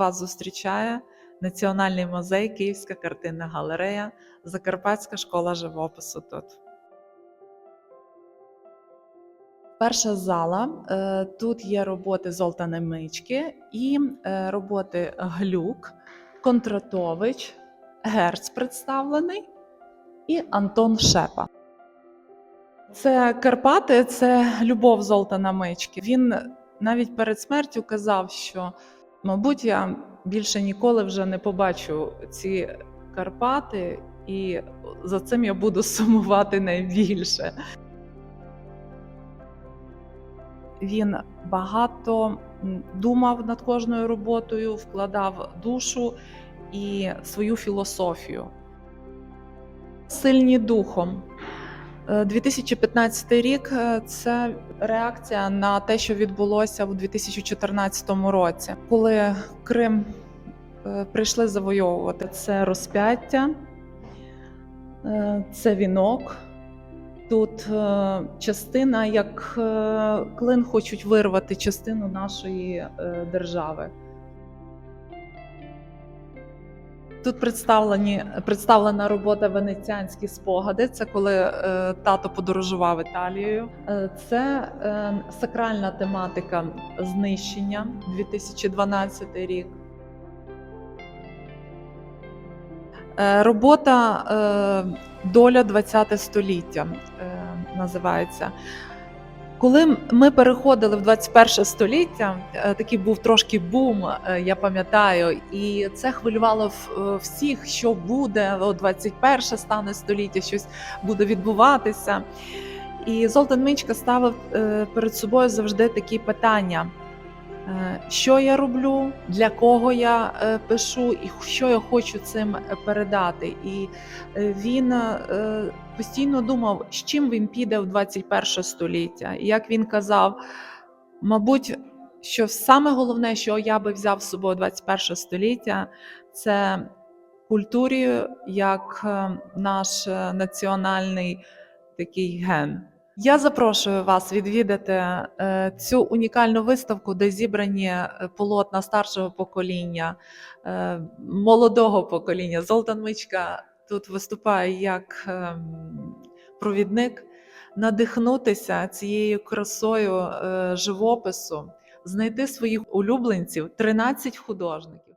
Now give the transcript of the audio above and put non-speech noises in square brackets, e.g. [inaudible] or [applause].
вас зустрічає Національний музей, Київська картинна галерея, Закарпатська школа живопису тут. Перша зала. Е, Тут є роботи Золта Немички і е, роботи Глюк, Контратович, Герц представлений і Антон Шепа. Це Карпати, це любов Золтана Мички. Він навіть перед смертю казав, що, мабуть, я більше ніколи вже не побачу ці Карпати, і за цим я буду [laughs] сумувати найбільше. Він багато думав над кожною роботою, вкладав душу і свою філософію. Сильні духом. Е, 2015 рік е, це реакція на те, що відбулося у 2014 році, коли Крим е, прийшли завойовувати. Це розп'яття, е, це вінок. Тут е, частина, як е, клин хочуть вирвати частину нашої е, держави. Тут представлені, представлена робота Венеціанські спогади. Це коли е, тато подорожував Італією. Е, це е, сакральна тематика знищення 2012 рік. Е, Робота е, Доля 20 століття е, називається. Коли ми переходили в 21 століття, е, такий був трошки бум, е, я пам'ятаю, і це хвилювало е, всіх, що буде, о, 21 стане століття, щось буде відбуватися. І Золтан Мичка ставив перед собою завжди такі питання: що я роблю, для кого я е, пишу, і що я хочу цим е, передати. І е, він е, постійно думав, з чим він піде в 21 століття. І як він казав, мабуть, що саме головне, що я би взяв з собою 21 століття, це культурі як е, наш е, національний такий ген. Я запрошую вас відвідати е, цю унікальну виставку, де зібрані е, полотна старшого покоління, е, молодого покоління. Золтан Мичка тут виступає як ем, провідник, надихнутися цією красою живопису, знайти своїх улюбленців 13 художників.